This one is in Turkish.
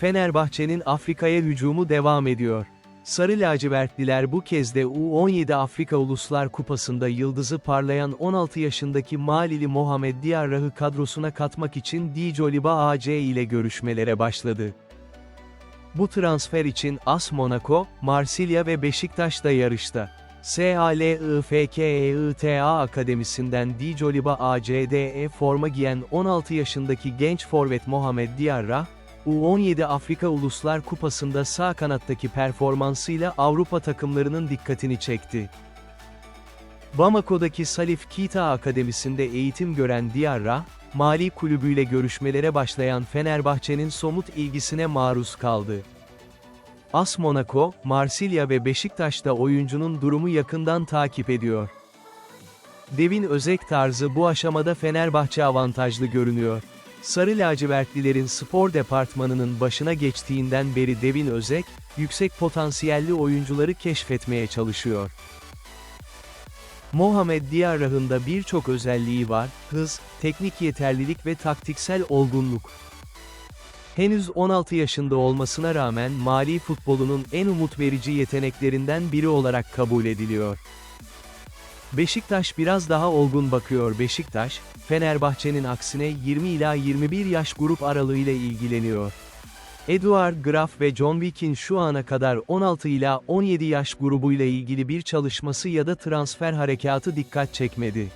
Fenerbahçe'nin Afrika'ya hücumu devam ediyor. Sarı lacivertliler bu kez de U17 Afrika Uluslar Kupası'nda yıldızı parlayan 16 yaşındaki Malili Mohamed Diarrah'ı kadrosuna katmak için Dijoliba AC ile görüşmelere başladı. Bu transfer için AS Monaco, Marsilya ve Beşiktaş da yarışta. SALIFKEITA Akademisi'nden Dijoliba ACDE forma giyen 16 yaşındaki genç forvet Mohamed Diarra, U17 Afrika Uluslar Kupası'nda sağ kanattaki performansıyla Avrupa takımlarının dikkatini çekti. Bamako'daki Salif Kita Akademisi'nde eğitim gören Diarra, Mali kulübüyle görüşmelere başlayan Fenerbahçe'nin somut ilgisine maruz kaldı. AS Monaco, Marsilya ve Beşiktaş'ta oyuncunun durumu yakından takip ediyor. Devin Özek tarzı bu aşamada Fenerbahçe avantajlı görünüyor. Sarı lacivertlilerin spor departmanının başına geçtiğinden beri Devin Özek, yüksek potansiyelli oyuncuları keşfetmeye çalışıyor. Mohamed Diarrah'ın da birçok özelliği var, hız, teknik yeterlilik ve taktiksel olgunluk. Henüz 16 yaşında olmasına rağmen Mali futbolunun en umut verici yeteneklerinden biri olarak kabul ediliyor. Beşiktaş biraz daha olgun bakıyor Beşiktaş, Fenerbahçe'nin aksine 20 ila 21 yaş grup aralığıyla ilgileniyor. Eduard Graf ve John Wick'in şu ana kadar 16 ila 17 yaş grubuyla ilgili bir çalışması ya da transfer harekatı dikkat çekmedi.